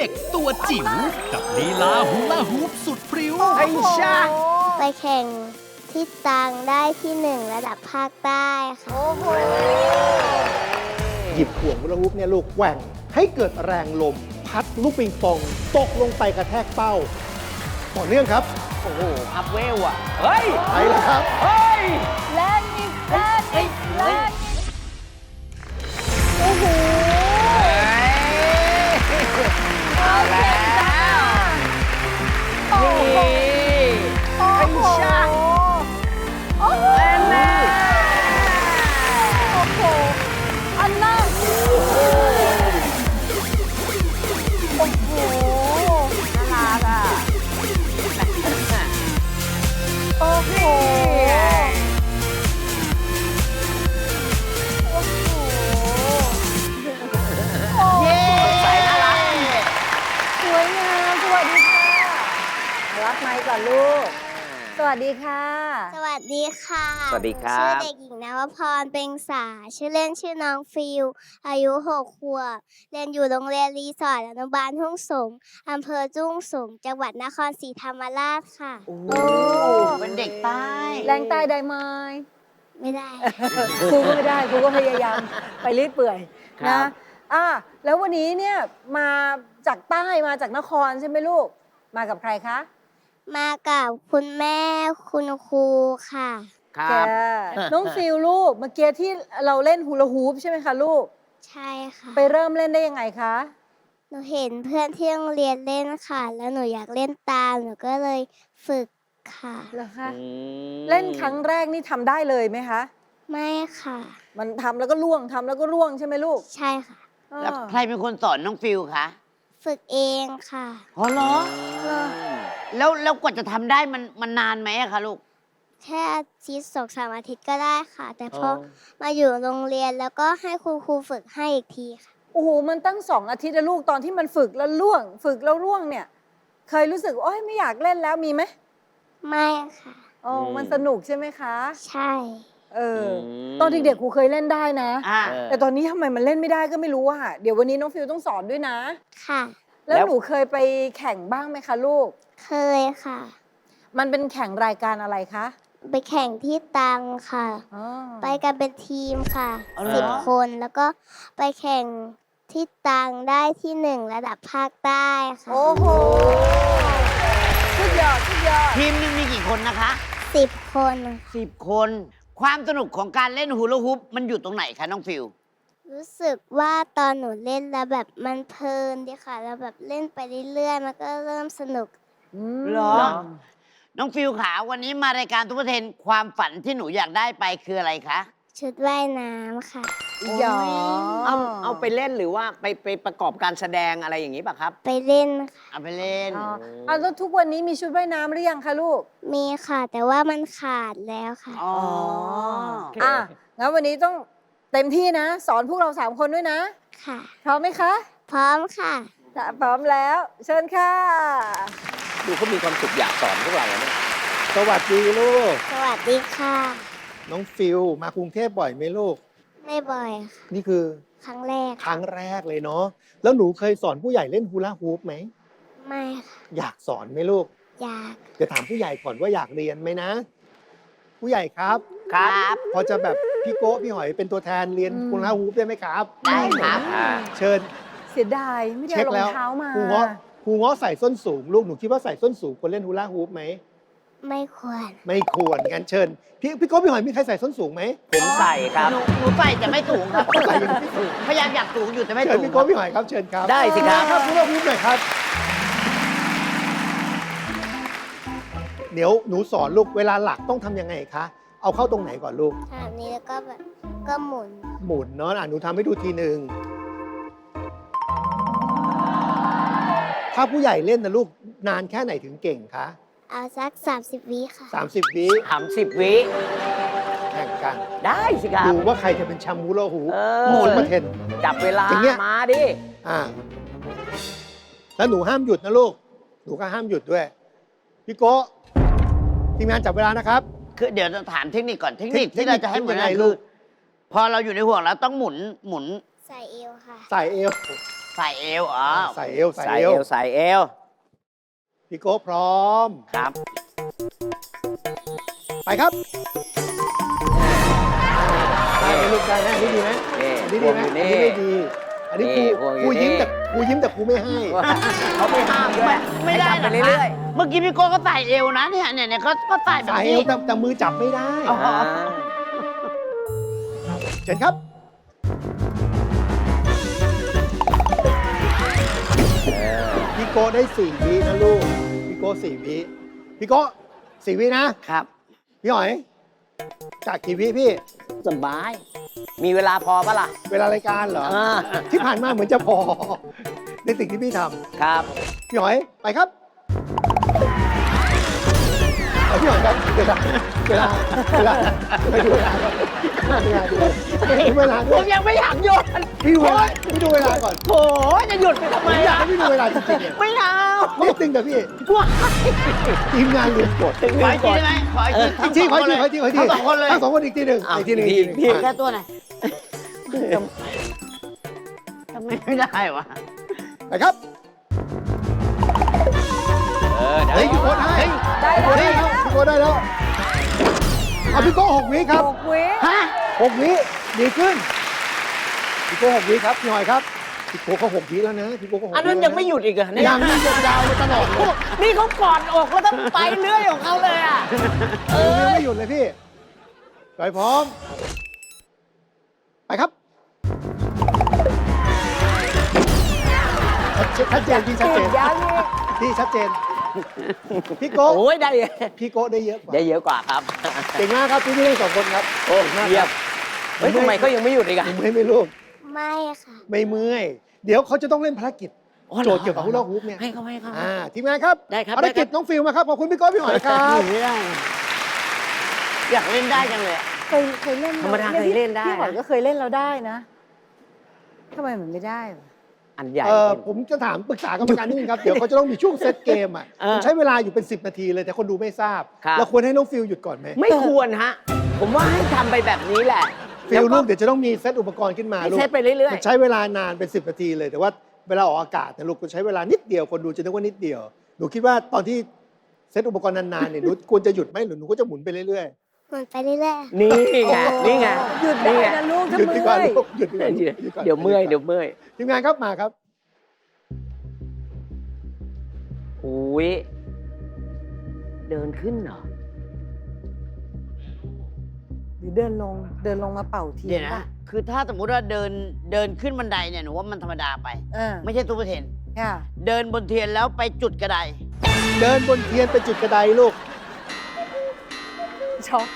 เด็กตัวจิ๋วกับลีลาฮูลาฮูปสุดพริ้วไอ้ชาไปแข่งที่ตังได้ที่หนึ่งระดับภาคใต้ค่ะโอ้โหหยิบห่วงฮูลาฮูปเนี่ยลูกแหว่งให้เกิดแรงลม พัดลูกปิงปอง ตกลงไปกระแทกเป้า ต่อเนื่องครับ โอ้โหอัพเวลอะ เฮ้ยไปแล้วครับ เฮ้ยแล่นอีกแล่นอีกแล่นอีกโอ้โห เอาแล้วโอ้โหนี่โอ้ไอ้โหชา วัสดีครับ ชื่อเด็กหญิงนวพรเปงษาชื่อเล่นชื่อน้องฟิลอายุหกขวบ เรียนอยู่โรงเรียนรีสอร์ทอนุบาลทุ่งสงอำเภอจุ้งสงจังหวัดนครศรีธรรมราชค่ะ โอ้โอ้เป็นเด็กใต้แรงใต้ได้ไหมไม่ได้ ครูก็ไม่ได้ครูก็พยายามไปรีดเปื่อยครันะบอะแล้ววันนี้เนี่ยมาจากใต้มาจากนครใช่ไหมลูก มากับใครคะ มากับคุณแม่คุณครูค่ะ คแกรับน้องฟิลลูกเมื่อกี้ที่เราเล่นฮูลาฮูปใช่ไหมคะลูก ใช่ค่ะ ไปเริ่มเล่นได้ยังไงคะ หนูเห็นเพื่อนที่โรงเรียนเล่นค่ะ แล้วหนูอยากเล่นตาม หนูก็เลยฝึกค่ะ เหรอคะอืมเล่นครั้งแรกนี่ทำได้เลยไหมคะ ไม่ค่ะ มันทำแล้วก็ล่วงทำแล้วก็ร่วงใช่ไหมลูกใช่ค่ะอ่าแล้วใครเป็นคนสอนน้องฟิลคะฝึกเองค่ะ อ๋อเหรอ แล้วแล้วกว่าจะทำได้มันมันนานไหมอะคะลูก แค่อาทิตย์สองสามอาทิตย์ก็ได้ค่ะ แต่พอมาอยู่โรงเรียนแล้วก็ให้ครูครูฝึกให้อีกทีค่ะ โอ้โหมันตั้งสองอาทิตย์นะลูกตอนที่มันฝึกแล้วล่วง ฝึกแล้วร่วงเนี่ย เคยรู้สึกโอ้ยไม่อยากเล่นแล้วมีไหมไม่ค่ะอ๋อมันสนุกใช่ไหมคะใช่ เอออตอนเด็กๆครูเคยเล่นได้นะ อ่า เออ แต่ตอนนี้ทำไมมันเล่นไม่ได้ก็ไม่รู้อะเดี๋ยววันนี้น้องฟิวต้องสอนด้วยนะ ค่ะ แล้วแล้ว หนูเคยไปแข่งบ้างไหมคะลูก เคยค่ะ มันเป็นแข่งรายการอะไรคะ ไปแข่งที่ตังค่ะ อ๋อ ไปกันเป็นทีมค่ะอ๋อเหรอ สิบคนแล้วก็ไปแข่งที่ตังได้ที่หนึ่งระดับภาคใต้ค่ะโอ้โหสุดยอดสุดยอด ทีมหนึงมีกี่คนนะคะสิบคนสิบคน ความสนุกของการเล่นฮูลาฮูปมันอยู่ตรงไหนคะน้องฟิลรู้สึกว่าตอนหนูเล่นแล้วแบบมันเพลินดีค่ะ แล้วแบบเล่นไปเรื่อยๆมันก็เริ่มสนุก เหรอ น้องฟิลขาวันนี้มารายการทุกประเทนความฝันที่หนูอยากได้ไปคืออะไรคะ ชุดว่ายน้ำค่ะ หยอเอาเอาไปเล่นหรือว่าไปไปประกอบการแสดงอะไรอย่างนี้ป่ะครับ ไปเล่นค่ะเอาไปเล่น อ๋อเอาแล้วทุกวันนี้มีชุดว่ายน้ำหรือยังคะลูก มีค่ะ แต่ว่ามันขาดแล้วค่ะ อ๋อเคอะงั้นวันนี้ต้องเต็มที่นะ สอนพวกเราสามคนด้วยนะ ค่ะ พร้อมไหมคะ พร้อมค่ะถ้าพร้อมแล้ว เชิญค่ะ ดูเขามีความสุขอยากสอนพวกเราเนี่ยสวัสดีลูก สวัสดีค่ะ น้องฟิลมากรุงเทพบ่อยไหมลูก ไม่บ่อยค่ะ นี่คือครั้งแรก ครั้งแรกเลยเนาะแล้วหนูเคยสอนผู้ใหญ่เล่นฮูลาฮูปไหม ไม่ค่ะ อยากสอนไหมลูก อยาก เดี๋ยวถามผู้ใหญ่ก่อนว่าอยากเรียนไหมนะ ผู้ใหญ่ครับครับ พอจะแบบพี่โก้พี่หอยเป็นตัวแทนเรียนอืมฮูลาฮูปได้ไหมครับ ได้ครับอ่าเชิญ เสียดายไม่ได้เช็คเอารอแล้งวเท้ามา ครูเงาะ ครูเงาะใส่ส้นสูง ลูกหนูคิดว่าใส่ส้นสูงควรเล่นฮูลาฮูปไหม ไม่ควร ไม่ควรงั้นเชิญ พี่พี่โก้พี่หอยมีใครใส่ส้นสูงไหมผมใส่ครับ หนูหนูใส่แต่ไม่สูงครับ ใส่ยังไม่สูงพยายามอยากสูงอยู่แต่ไม่เชิญสูงพี่คโก้รับ พี่หอยครับเชิญครับได้สิครับ ครับฮูลาฮูปหน่อยครับเดี๋ยวหนูสอนลูกเวลาหลักต้องทำยังไงคะเอาเข้าตรงไหนก่อนลูกทำนี้แล้วก็แบบก็หมุนหมุนเนาะอะหนูทำให้ดูทีหนึ่ง ถ้าผู้ใหญ่เล่นนะลูกนานแค่ไหนถึงเก่งคะเอาสัก 30 วิค่ะ 30 วิถามสิบวิ แข่งกัน ได้สิครับ ดูว่าใครจะเป็นแชมป์ฮูลาฮูปเอหมุนอประเทน จับเวลา อย่างเงี้ย มาดิ อ่า แล้วหนูห้ามหยุดนะลูก หนูก็ห้ามหยุดด้วย พี่โก้ทีมงานจับเวลานะครับ คือเดี๋ยวจะถามเทคนิคก่อน เทคนิคเทคนิคที่เราจะให้เหมือนยังไงกันลูคือก พอเราอยู่ในห่วงแล้วต้องหมุนหมุนใส่เอวค่ะ ใส่เอว ใส่เอวอ๋อใส่เอวใส่ใส่เอเอววใส่เอวพี่โก้พร้อม ครับไปครับได้ไหมลูกได้ไหมอันนี้ดีไหมนี่อันนี้ดีไหมพวงอยู่อันนี่ นี้ไม่ดี อันนี้ครูนี่พวงอยู่ครูยิ้มนี่ แต่ครูยิ้มแต่ครูไม่ให้ เขาไม่ห้ามด้วยไม่ไม่ได้ให้ทำไปหรอกเรื่อยเมื่อกี้พี่โก้ก็ใส่เอวนะเนี่ยเนี่ยเนี่ยเขาก็ใส่แบบใส่เอนี้ วแต่แต่มือจับไม่ได้ๆอ่าเชิญครับ โก้ได้สี่วินะลูก พี่โก้สี่วิ พี่โก้สี่วินะ ครับ พี่หอย จากกี่วิพี่ สบาย มีเวลาพอปะล่ะ เวลารายการเหรอ อ่า ที่ผ่านมาเหมือนจะพอ ในสิ่งที่พี่ทครับำพี่หอยไปครับเอาพี่หอยครับเวลาเวลาเวลาไปดูเวลาก่อน เวลาดูเวลาผด้วยมยังไม่อยากหยุดพี่ดูเวลาพี่ดูเวลาก่อนโถจะหยุดไปทำผไมมอยากอะให้พี่ดูเวลาจริงๆเนี่ยไม่เอาไม่ตึงกับพี่ว้ายทีมงานลืมกดขออีกทีได้ไหมขออีกทีอีกทีขออีกทีขออีกทีขออีกทีทั้งสองคนเลย ทั้งสองคนอีกทีหนึ่งอ้าวอีกทีหนึ่งอีอีกกทีทีหนึ่งแค่ตัวไหนทำไมไม่ได้วะไปครับเออได้เฮ้ยพี่โก้ได้ได้พี่โก้ได้ได้แล้วพี่โก้ได้แล้ว เอาพี่โก้หกวิครับหกวิฮะหกวิดีขึ้นพี่โก้หกวิครับพี่หอยครับพี่โก้เขาหกวิแล้วนะพี่โก้เขาหกวิอันนั้นยังไม่หยุดอีกเหรอเนี่ยยังนี่ยาวมาตลอดเลยนี่เขากอดอกแล้วต้องไปเรื่อยของเขาเลยอะเออยังไม่หยุดเลยพี่ไปพร้อม ไปครับชัดเจนพี่ชัดเจนยังอีกพี่ชัดเจน พี่โก้โอ้ยได้ พี่โก้ได้เยอะกว่าได้เยอะกว่าครับเก่งมากครับพี่พี่เล่นสองคนครับโอ้เยี่ยมเฮ้ยทำไมเขายังไม่หยุดอีกอะเมื่อยไหม่ลูกไม่ค่ะไม่เมื่อย เดี๋ยวเขาจะต้องเล่นภารกิจอ๋อเหรอโจทย์เกี่ยวกับฮุลาฮูปเนี่ยให้เขาให้เขาอ่าทีมงานครับได้ครับภารกิจได้ครับน้องฟิลมาครับขอบคุณพี่โก้พี่หอยครับไม่ได้อยากเล่นได้จังเลยอะเคยเคยเล่นธรรมดาเคยเล่นได้พี่หอยนะก็เคยเล่นเราได้นะทำไมมันไม่ได้วะ อันใหญ่ เออผมจะถามปรึกษากรรมการนิดนึงครับ เดี๋ยวเขาจะต้องมีช่วงเซตเกมอะเออผมใช้เวลาอยู่เป็น 10 นาทีเลยแต่คนดูไม่ทราบครับ เราควรให้น้องฟิลหยุดก่อนไหมไม่ควรฮะ ผมว่าให้ทำไปแบบนี้แหละฟิลลูกเดี๋ยวจะต้องมีเซตอุปกรณ์ขึ้นมาให้ลูกเซตไปเรื่อยมันใช้เวลานานเป็น 10 นาทีเลย แต่ว่าเวลาออกอากาศเนี่ยลูกก็ใช้เวลานิดเดียวคนดูจะนึกว่านิดเดียวหนูคิดว่าตอนที่เซตอุปกรณ์นานๆเนี่ยหนูควรจะหยุดไหมหรือหนูก็จะหมุนไปเรื่อย หมุนไปเรื่อยๆ นี่ไงนี่ไงหยุดได้นี่ไงนะลูกๆถ้าหยุดเมื่ดีกว่าอยลูกหยุดดีกว่าเดี๋ยวหก่อนเดี๋ยวเมื่อยเดี๋ยวเมื่อยทีมงานครับมาครับโอ้ยเดินขึ้นเหรอ หรือเดินลงเดินลงมาเป่าทีเดี๋ยวนะ ป่ะคือถ้าสมมุติว่าเดินเดินขึ้นบันไดเนี่ยหนูว่ามันธรรมดาไป อ่าไม่ใช่ตู้เทน ค่ะเดินบนเทียนแล้วไปจุดกระไดเดินบนเทียนไปจุดกระไดลูก ช็อก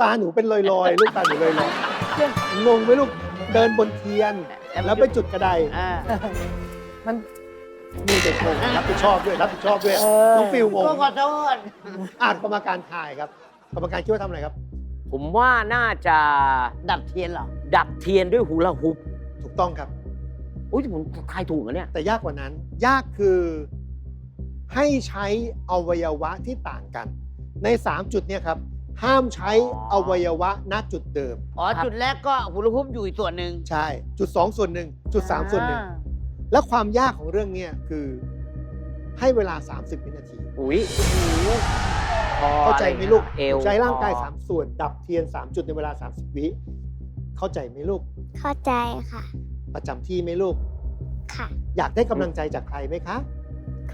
ตาหนูเป็นลอยๆ ลูกตาหนูลอยๆงงไหมลูกเดินบนเทียน แล้วไปจุดกระไดอ่ามัน นี่เด็กงงรับผิดชอบด้วยรับผิดชอบด้วยเออ น้องฟิลงงก็ขอโทษอ่านกรรมการถ่ายครับกรรมการคิดว่าทำอะไรครับ ผมว่าน่าจะดับเทียนเหรอ ดับเทียนด้วยหูละหุบถูกต้องครับ อุ้ยผมทายถูกเหรอเนี่ย แต่ยากกว่านั้น ยากคือให้ใช้อวัยวะที่ต่างกัน ใน 3 จุดเนี่ยครับห้ามใช้อวัยวะณจุดเดิม อ๋อ ครับ จุดแรกก็หูรูปอยู่อีกส่วนหนึ่งใช่ จุด 2 ส่วนหนึ่งจุด 3 ส่วนหนึ่งอ่าและความยากของเรื่องเนี้คือให้เวลา 30 วินาที อุ้ยคอเข้าใจไหมลูกเอวใช้ร่างกาย คอ3 ส่วน ดับเทียน 3 จุดในเวลา 30 วิเข้าใจไหมลูกๆเข้าใจค่ะ ประจำที่ไหมลูก ค่ะ อยากได้กำลังใจจากใครไหมคะค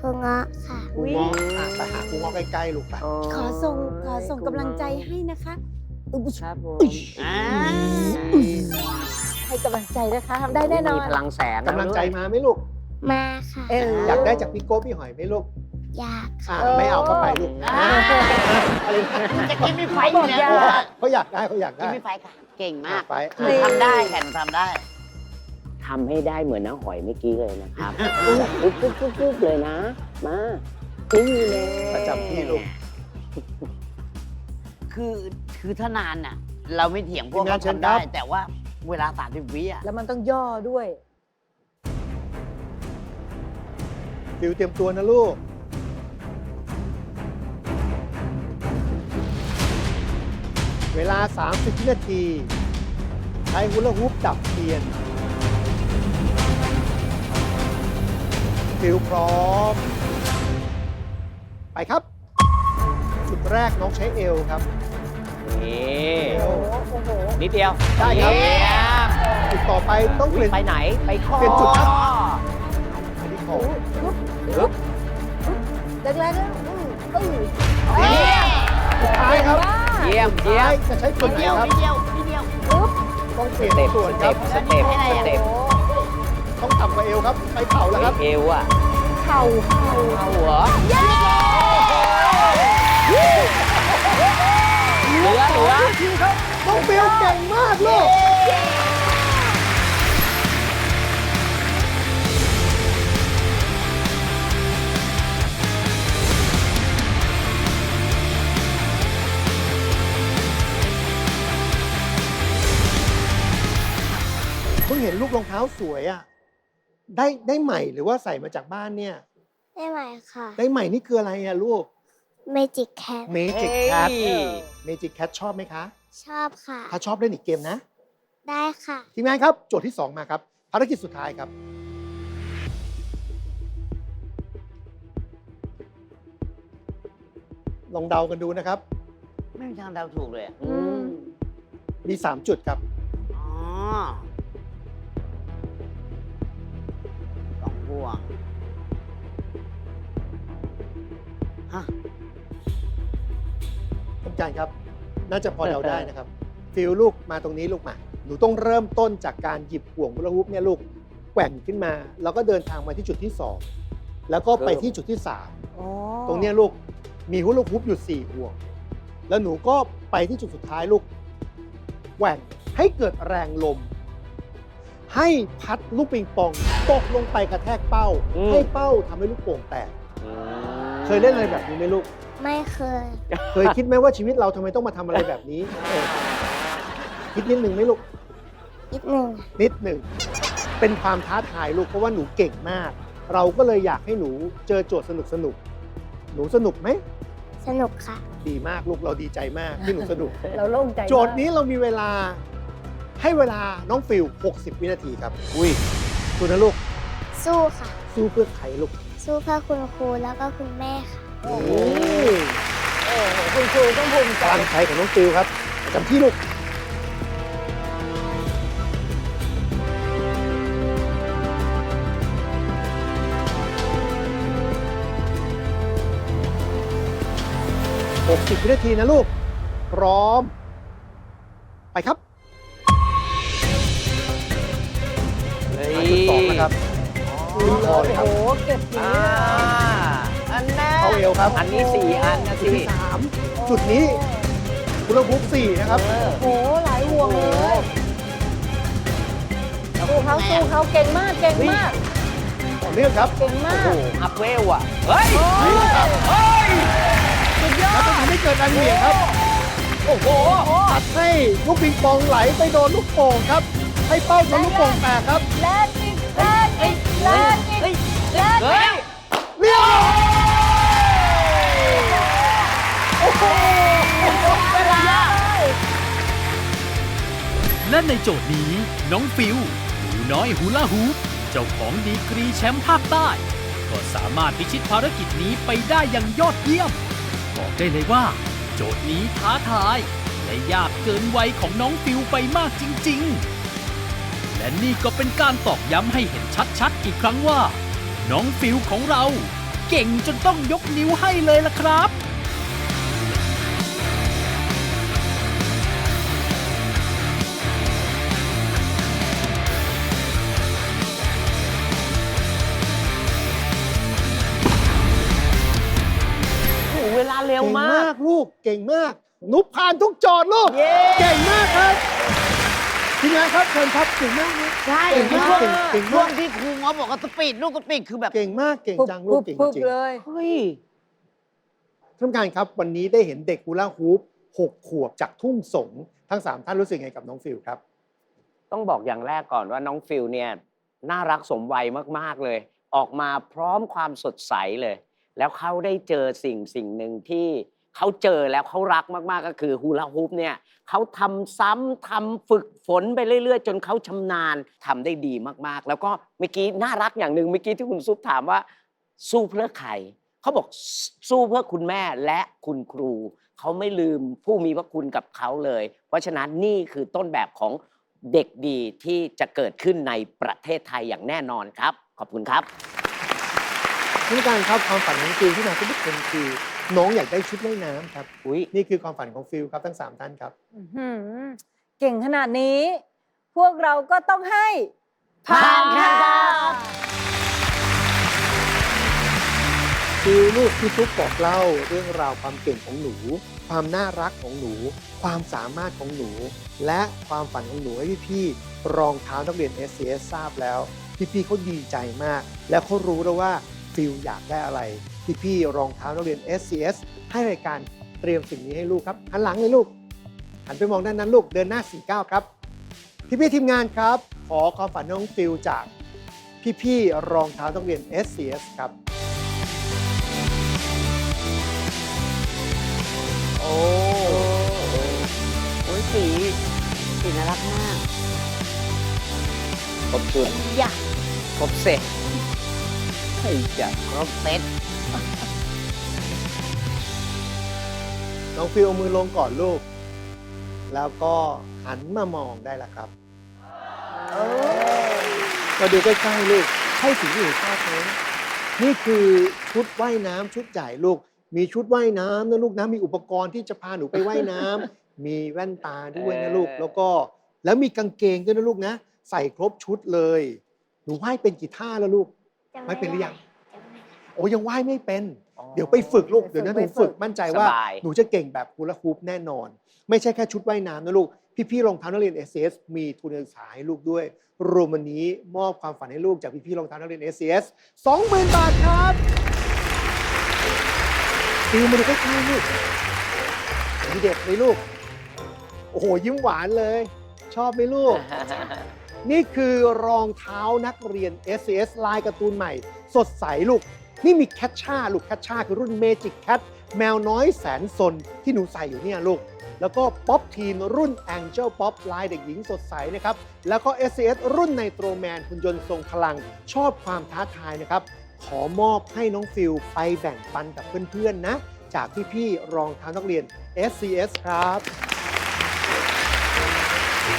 รูเงาะค่ะ ครูเงาะอะไปหาครูเงาะใกล้ๆลูกไปขอส่งขอส่งกำลังใจให้นะคะอุ๊ยครับผมอ่าให้กำลังใจนะคะทำได้แน่นอมีนพลังแสงนะกำลังใจมาไหมลูก มาค่ะ เออ อยากได้จากพี่โก้พี่หอยไหมลูกอยากค่ะอะไม่เอาก็ไปลูกอ่า อะไรนะจะกินไม่ไฟอยู่แล้วเขาบอกอย่าเขาอยากได้เขาอยากกินได้ไม่ไฟค่ะ เก่งมากไปหนูทำได้ค่ะหนูทำได้ ทำให้ได้เหมือนน้าหอยเมื่อกี้เลยนะครับปุ๊บปุ๊บปุ๊บปุ๊บเลยนะ มานี่เลยประจำที่ลูกคือคือถ้านานน่ะ เราไม่เถียงพวกทีมงานเขาเชิญทำได้ครับแต่ว่าเวลา30วิอะแล้วมันต้องย่อด้วยฟิวเตรียมตัวนะลูกเวลา 30 วินาที ใช้ฮุลาฮูปดับเทียน ฟิลพร้อม ไปครับ จุดแรกน้องใช้เอวครับนี่เอวโอ้โหนิดเดียวได้ครับเยี่ยมจุดต่อไปต้องเปลี่ยน ไปไหนไปข้อเปลี่ยนจุดครับไปที่คอปึ๊บแรกๆก็อืออือสุดท้ายครับเยี่ยมสุดเยี่ยท้ายมจะใช้ส่วนไหนเดียวครับนิดเดียวนิดเดียวต้องเปลี่ยนสเต็ปส่วนสครัเต็บปสเต็ปสเต็ป ต้องต่ำกว่าเอวครับ ไปเข่าแล้วครับเอวอะเข่าเข่าเอาเหรอเหลือเหลือน้องฟิลเก่งมากลูกเพิ่งเห็นลูกรองเท้าสวยอะ ได้ได้ใหม่หรือว่าใส่มาจากบ้านเนี่ย ได้ไหมค่ะ ได้ใหม่นี่คืออะไรอะลูก Magic Cat Magic เฮ้ Cat ย Magic Cat ชอบไหมคะ ชอบค่ะ ถ้าชอบเล่นอีกเกมนะ ได้ค่ะ ทีมงานครับ โจทย์ที่ 2 มาครับ ภารกิจสุดท้ายครับ ลองเดากันดูนะครับ ไม่มีทางเดาถูกเลยอะอืม มี 3 จุดครับ อ๋อ ห่วงฮะต้องการครับ น่าจะพอเดาได้นะครับ ฟิลลูกมาตรงนี้ลูกมาหนูต้องเริ่มต้นจากการหยิบห่วงบุลฮูปเนี่ยลูกแกว่งขึ้นมา แล้วก็เดินทางมาที่จุดที่2แล้วก็ไปที่จุดที่3อ๋อตรงเนี้ยลูกมีฮุลาฮูปอยู่4ห่วง แล้วหนูก็ไปที่จุดสุดท้ายลูกแหว่งให้เกิดแรงลม ให้พัดลูกปิงปองตกลงไปกระแทกเป้า อืม ให้เป้าทำให้ลูกโป่งแตก เคยเล่นอะไรแบบนี้ไหมลูก ไม่เคย เคยคิดไหมว่าชีวิตเราทำไมต้องมาทำอะไรแบบนี้เออคิดนิดหนึ่งไหมลูก นิดหนึ่งนิดหนึ่ง เป็นความท้าทายลูกเพราะว่าหนูเก่งมาก เราก็เลยอยากให้หนูเจอโจทย์สนุกสนุกๆหนูสนุกไหม สนุกค่ะ ดีมากลูกเราดีใจมากที่หนูสนุก เราโล่งใจมากโจทย์นี้เรามีเวลา ให้เวลาน้องฟิล 60 วินาทีครับ อุ้ยคุณนะลูก สู้ค่ะ สู้เพื่อใครลูก สู้เพื่อคุณครูแล้วก็คุณแม่ค่ะ โอ้โอ้โหคุณครูต้องภูมิใจพลังใจของน้องฟิลครับประจำที่ลูก 60 วินาทีนะลูก พร้อม ไปครับ เฮ้ยมาจุดสองนะครับขึ้นคอเลยครับ โอ้โหเก็บสีอ่าอันแน่เข้าเอวครับ อันนี้สี่อันนะจุดสิที่สามจุดนี้คุณภูมิสี่นะครับ เออ โอ้โหหลายห่วงเลยสู้เขาสู้เขาเก่งมากเก่งมาก ต่อเนื่องครับเก่งมาโอ้กโหอัพเวลอะ เฮ้ย เฮ้ยครับเฮ้ยแล้วต้องทำให้เกิดแรงเหวี่ยงครับ โอ้โห ตัดให้ลูกปิงปองไหลไปโดนลูกโป่งครับ ให้เป้าชนลูกโป่งแตกครับแรงอีกแรง แรงอีกแรงเฮ้ยเรียบร้อยเวลาและในโจทย์นี้น้องฟิวหนูน้อยฮูลาฮูปเจ้าของดีกรีแชมป์ภาคใต้ ก็สามารถพิชิตภารกิจนี้ไปได้อย่างยอดเยี่ยม บอกได้เลยว่า โจทย์นี้ท้าทาย และยากเกินวัยของน้องฟิวไปมากจริง ๆ และนี่ก็เป็นการตอกย้ำให้เห็นชัดๆ อีกครั้งว่า น้องฟิวของเรา เก่งจนต้องยกนิ้วให้เลยล่ะครับ โอ้โหเวลาเร็วเก่งมามาก กลูกเก่งมากนุบผ่านทุกโจทย์ลูก เย้ เก่งมากครับ ทีมงานครับเชิญครับเก่งมากนะใช่เก่งช่มาวกงเก่งเก่งช่วมางกที่ครูง้อบอกว่าสปีดลูกสปีดคือแบบ เก่งมากเก่งจังลูปุ๊กบเก่งปุ๊บจริงเลย เฮ้ย ท่านผู้การครับวันนี้ได้เห็นเด็กฮูลาฮูปหกขวบจากทุ่งสงทั้งสามท่านรู้สึกไงกับน้องฟิลครับ ต้องบอกอย่างแรกก่อนว่าน้องฟิลเนี่ยน่ารักสมวัยมาก ๆ เลย ออกมาพร้อมความสดใสเลย แล้วเขาได้เจอสิ่งสิ่งหนึ่งที่ เขาเจอแล้วเขารักมากๆก็คือฮูลาฮูปเนี่ยเขาทำซ้ำทำฝึกฝนไปเรื่อย ๆ จนเขาชำนาญทำได้ดีมากๆ แล้วก็เมื่อกี้น่ารักอย่างหนึ่งเมื่อกี้ที่คุณซุปถามว่า สู้เพื่อใครเขาบอกสู้เพื่อคุณแม่และคุณครู เขาไม่ลืมผู้มีพระคุณกับเขาเลย เพราะฉะนั้นนี่คือต้นแบบของเด็กดีที่จะเกิดขึ้นในประเทศไทยอย่างแน่นอนครับ ขอบคุณครับ ท่านผู้การครับความฝันของฟิลที่มาทุกคนคือ น้องอยากได้ชุดว่ายน้ำครับ อุ้ยนี่คือความฝันของฟิลครับทั้งสามท่านครับ อื้อหือเก่งขนาดนี้ พวกเราก็ต้องให้ผ่านค่ะคือลูกที่ทุกบอกเล่าเรื่องราวความเก่งของหนู ความน่ารักของหนู ความสามารถของหนู และความฝันของหนูให้พี่ๆรองเท้านักเรียน s c s ทราบแล้ว พี่ๆเขาดีใจมาก และเขารู้แล้วว่า ฟิลอยากได้อะไร พี่ๆรองเท้านักเรียน s c s ให้รายการเตรียมสิ่งนี้ให้ลูกครับหันหลังเลยลูกหันไปมองด้านนั้นลูกเดินหน้า 49 ครับพี่ๆทีมงานครับ ขอความฝันน้องฟิลจากพี่ๆรองเท้านักเรียน s c s ครับโอ้โอ้ยสีสีน่ารักมาก ครบชุด อยากครบเสร็จ ให้จะครบเซ็ตน้องฟิลเอามือลงก่อนลูก แล้วก็หันมามองได้แล้วครับมาดูใกล้ๆลูก ใช่สิ่งที่หนูชอบไหมนี่คือชุดว่ายน้ำชุดใหญ่ลูก มีชุดว่ายน้ำนะลูกนะ มีอุปกรณ์ที่จะพาหนูไปว่ายน้ำ มีแว่นตาด้วยนะลูก แล้วก็แล้วมีกางเกงด้วยนะลูกนะ ใส่ครบชุดเลย หนูว่ายเป็นกี่ท่าแล้วลูก จำไม่เป็นหรือยัง จำไม่ได้โอ้ยังว่ายไม่เป็น เดี๋ยวไปฝึกลูก เดี๋ยวนะหนูฝึกมั่นใจว่า สบาย หนูจะเก่งแบบฮูลาฮูปแน่นอน ไม่ใช่แค่ชุดว่ายน้ำนะลูก พี่ๆรองเท้านักเรียน s อ s มีทุนการศึกษาให้ลูกด้วย รวมวันนี้มอบความฝันให้ลูกจากพี่ๆรองเท้านักเรียน s อ s 20,000บาทครับฟิลมาดูใกล้ๆลูกมีเด็กไหมลูก โอ้โหยิ้มหวานเลย ชอบไหมลูก นี่คือรองเท้านักเรียน s s ลายการ์ตูนใหม่ สดใสลูก นี่มีแคทชาลูกแคทชาคือรุ่น Magic Cat แมวน้อยแสนสนที่หนูใส่อยู่เนี่ยลูก แล้วก็ป๊อปทีนรุ่น Angel Pop ลายเด็กหญิงสดใสนะครับ แล้วก็ s s รุ่นในโตรแมนคุณยนต์ทรงพลังชอบความท้าทายนะครับ ขอมอบให้น้องฟิลไปแบ่งปันกับเพื่อนๆนะ จากพี่ๆรองเท้านักเรียน SCS ครับ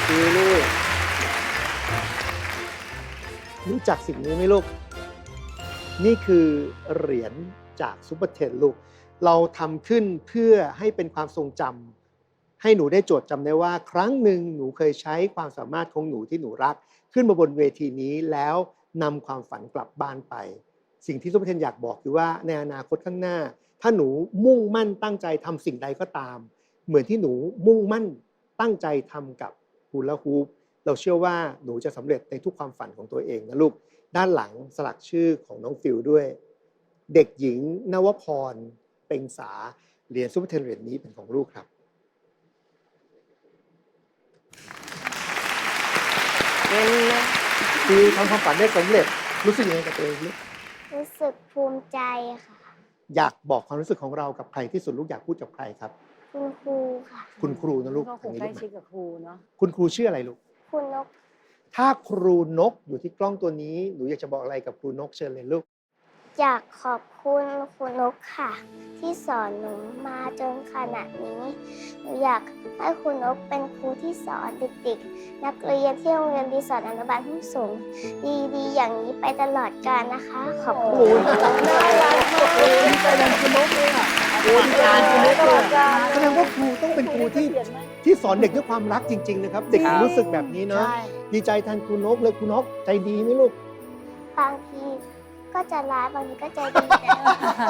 ฟิลลูก รู้จักสิ่งนี้ไหมลูก นี่คือเหรียญจากซุปเปอร์เทนลูก เราทำขึ้นเพื่อให้เป็นความทรงจำให้หนูได้โจทย์จำได้ว่า ครั้งหนึ่งหนูเคยใช้ความสามารถของหนูที่หนูรัก ขึ้นมาบนเวทีนี้แล้วนำความฝันกลับบ้านไป สิ่งที่ซุปเปอร์เทนอยากบอกคือว่าในอนาคตข้างหน้า ถ้าหนูมุ่งมั่นตั้งใจทำสิ่งใดก็ตาม เหมือนที่หนูมุ่งมั่นตั้งใจทำกับฮูลาฮูป เราเชื่อว่าหนูจะสำเร็จในทุกความฝันของตัวเองนะลูก ด้านหลังสลักชื่อของน้องฟิลด้วย เด็กหญิงนวพรเป็งสาเหรียญซูเปอร์เทนเหรียญนี้เป็นของลูกครับฟิลทำความฝันได้สำเร็จรู้สึกยังไงกับตัวเองลูกรู้สึกภูมิใจค่ะ อยากบอกความรู้สึกของเรากับใครที่สุดลูกอยากพูดกับใครครับ คุณครูค่ะ คุณครูนะลูกก็คทางงนี้ใกล้ลูกชิดนะกับครูเนาะคุณครูชื่ออะไรลูก คุณนก ถ้าครูนกอยู่ที่กล้องตัวนี้หนูอยากจะบอกอะไรกับครูนกเชิญเลยลูก อยากขอบคุณคุณนกค่ะ ที่สอนหนูมาจนขนาดนี้ หนูอยากให้คุณนกเป็นครูที่สอนเด็กๆนักเรียนที่โรงเรียนรีสอร์ทอนุบาลทุ่งสงดีๆ อย่างนี้ไปตลอดกาลนะคะ ขอบคุณน่ารัก อะโอ้ดีใจแทนคุณนกเลยอะแสดงว่าครูต้องเป็นครูที่ที่สอนเด็กด้วยความรักจริง ๆ นะครับ เด็กถึงรู้สึกแบบนี้เนาะใช่ดีใจแทนคุณนกเลยคุณนกใจดีไหมลูก บางทีก็จะร้ายบางทีก็ใจดีแต่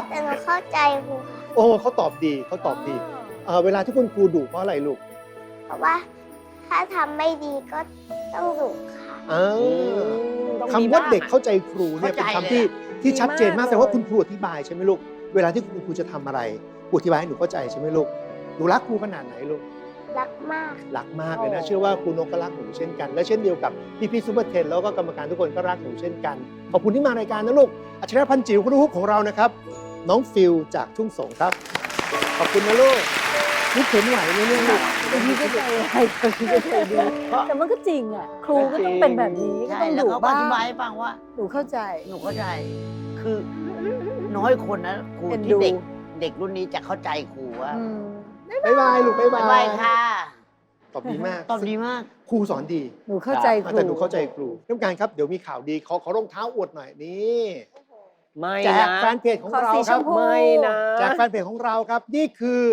แต่หนูเข้าใจครูค่ะโอ้เขาตอบดีเขาตอบดีเอ่อเวลาที่คุณครูดุเพราะอะไรลูกเพราะว่าถ้าทำไม่ดีก็ต้องดุค่ะอ้าวต้องมีคำว่าบ้างเด็กอะ เข้าใจครูเนี่ยเป็นเข้าใจคำที่เลยที่ชัดเจนมากดีมากแต่ว่าเลยคุณครูอธิบายใช่ไหมลูก เวลาที่คุณครูจะทำอะไรค รูอธิบายให้หนูเข้าใจใช่ไหมลูกหนูรักครูขนาดไหนลูกรักมาก รักมากเลยนะ เชื่อว่าครูนกก็รักหนูเช่นกัน และเช่นเดียวกับพี่พี่ซูเปอร์เทนแล้วก็กรรมการทุกคนก็รักหนูเช่นกัน ขอบคุณที่มารายการนะลูกอัจฉริยะพันจิ๋วคุณลูกของเรานะครับ น้องฟิลจากทุ่งสงครับ ขอบคุณนะลูกลูกเข็นไหวไหมเนี่ยลูกบางทีก็ใจร้ายบางทีก็ใจดีแต่มันก็จริงอะ ครูก็ต้องเป็นแบบนี้ก็ใช่ต้องแล้วดุเขาก็บ้าอธิบายให้ฟังว่าหนูเข้าใจ หนูเข้าใจ คือน้อยคนนะครูเอ็นที่ดู เด็ก เด็กรุ่นนี้จะเข้าใจครูว่าอืมบ๊ายบายลูกบ๊ายบาบ๊ายยบายค่ะตอบดีมากตอบดีมาก ครูสอนดี หนูเข้าใจครู แต่หนูเข้าใจครูท่านผู้การครับ เดี๋ยวมีข่าวดี ขอขอรองเท้าอวดหน่อยนี่ไม่แจกนะ แฟนเพจของขอเราสีคชรับมพู ไม่นะ แจกแฟนเพจของเราครับ นี่คือ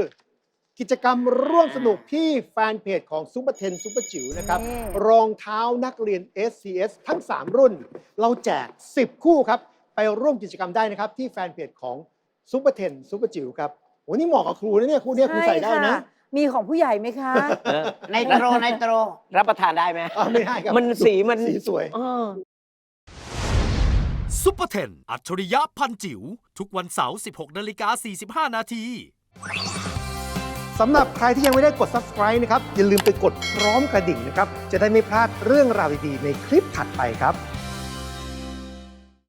กิจกรรมร่วมสนุกที่แฟนเพจของซูเปอร์เทนซูเปอร์จิ๋วนะครับ นี่ รองเท้านักเรียน SCS ทั้ง 3 รุ่น เราแจก 10 คู่ครับ ไปร่วมกิจกรรมได้นะครับ ที่แฟนเพจของ ซูเปอร์เทนซูเปอร์จิ๋วครับโหนี่เหมาะกับครูนะเนี่ยครูเนี่ยครูใส่ได้นะค่มีของผู้ใหญ่ไหมคะเออในโตรในโตรรับประทานได้ไหมอ่าไม่ได้ครับมันสีมันสีสวย เออ ซุปเปอร์เทนอัจฉริยะพันจิ๋วทุกวันเสาร์ 16นาฬิกา45 นาที สำหรับใครที่ยังไม่ได้กด subscribe นะครับ อย่าลืมไปกดพร้อมกระดิ่งนะครับ จะได้ไม่พลาดเรื่องราวดีๆในคลิปถัดไปครับ